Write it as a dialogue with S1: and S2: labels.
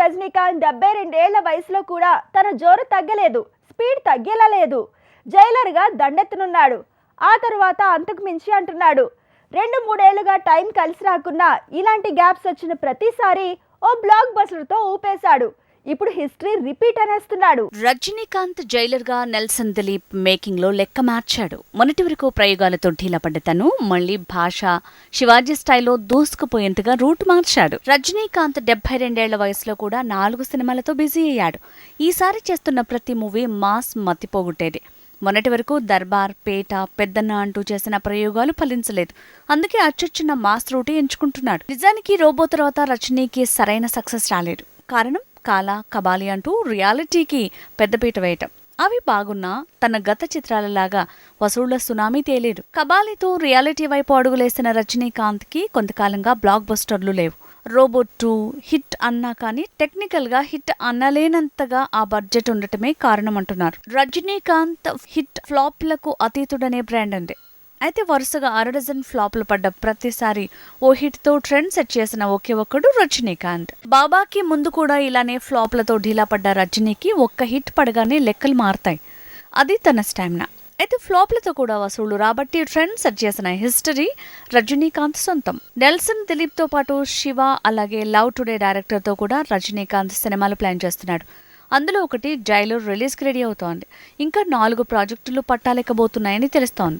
S1: రజనీకాంత్ డెబ్బై రెండేళ్ళ వయసులో కూడా తన జోరు తగ్గలేదు స్పీడ్ తగ్గేలా లేదు. జైలర్గా దండెత్తనున్నాడు. ఆ తరువాత అంతకు మించి అంటున్నాడు. రెండు మూడేళ్ళుగా టైం కలిసి రాకున్నా ఇలాంటి గ్యాప్స్ వచ్చిన ప్రతిసారి ఓ బ్లాక్ బస్టర్తో ఊపేశాడు. ఇప్పుడు హిస్టరీ రిపీట్ అనేస్తున్నాడు.
S2: రజనీకాంత్ జైలర్గా నెల్సన్ దిలీప్ మేకింగ్లో లెక్క మార్చాడు. మొన్నటి వరకు ప్రయోగాలతో ఢీలపడ్డ తను మళ్ళీ భాష శివాజీ స్టైల్లో దూసుకుపోయేంతగా రూట్ మార్చాడు. రజనీకాంత్ డెబ్బై రెండేళ్ళ వయసులో కూడా నాలుగు సినిమాలతో బిజీ అయ్యాడు. ఈసారి చేస్తున్న ప్రతి మూవీ మాస్ మతిపోగొట్టేది. మొన్నటి వరకు దర్బార్ పేట పెద్దన్న అంటూ చేసిన ప్రయోగాలు ఫలించలేదు. అందుకే అచ్చొచ్చిన మాస్ రూటే ఎంచుకుంటున్నాడు. నిజానికి రోబో తర్వాత రజనీకి సరైన సక్సెస్ రాలేదు. కారణం? కాలా కబాలి అంటూ రియాలిటీకి పెద్దపీట వేయటం. అవి బాగున్నా తన గత చిత్రాలలాగా వసూళ్ళ సునామీ తేలేదు. కబాలితో రియాలిటీ వైపు అడుగులేసిన రజనీకాంత్కి కొంతకాలంగా బ్లాక్ బస్టర్లు లేవు. రోబోట్ టూ హిట్ అన్నా కానీ టెక్నికల్గా హిట్ అనలేనంతగా ఆ బడ్జెట్ ఉండటమే కారణం అంటున్నారు రజనీకాంత్ హిట్ ఫ్లాప్లకు అతీతుడనే బ్రాండ్ అంది అయితే వరుసగా అరడజన్ ఫ్లాప్లు పడ్డ ప్రతిసారి ఓ హిట్తో ట్రెండ్ సెట్ చేసిన ఒకే ఒక్కడు రజనీకాంత్. బాబాకి ముందు కూడా ఇలానే ఫ్లాప్లతో ఢీలా పడ్డ రజనీకి ఒక్క హిట్ పడగానే లెక్కలు మారతాయి. అది తన స్టామినా. అయితే ఫ్లాప్లతో కూడా వసూళ్ళు రాబట్టి ట్రెండ్ సెట్ చేసిన హిస్టరీ రజనీకాంత్ సొంతం. నెల్సన్ దిలీప్తో పాటు శివ అలాగే లవ్ టుడే డైరెక్టర్తో కూడా రజనీకాంత్ సినిమాలు ప్లాన్ చేస్తున్నాడు. అందులో ఒకటి జైలు రిలీజ్కి రెడీ అవుతోంది. ఇంకా నాలుగు ప్రాజెక్టులు పట్టాలేకపోతున్నాయని తెలుస్తోంది.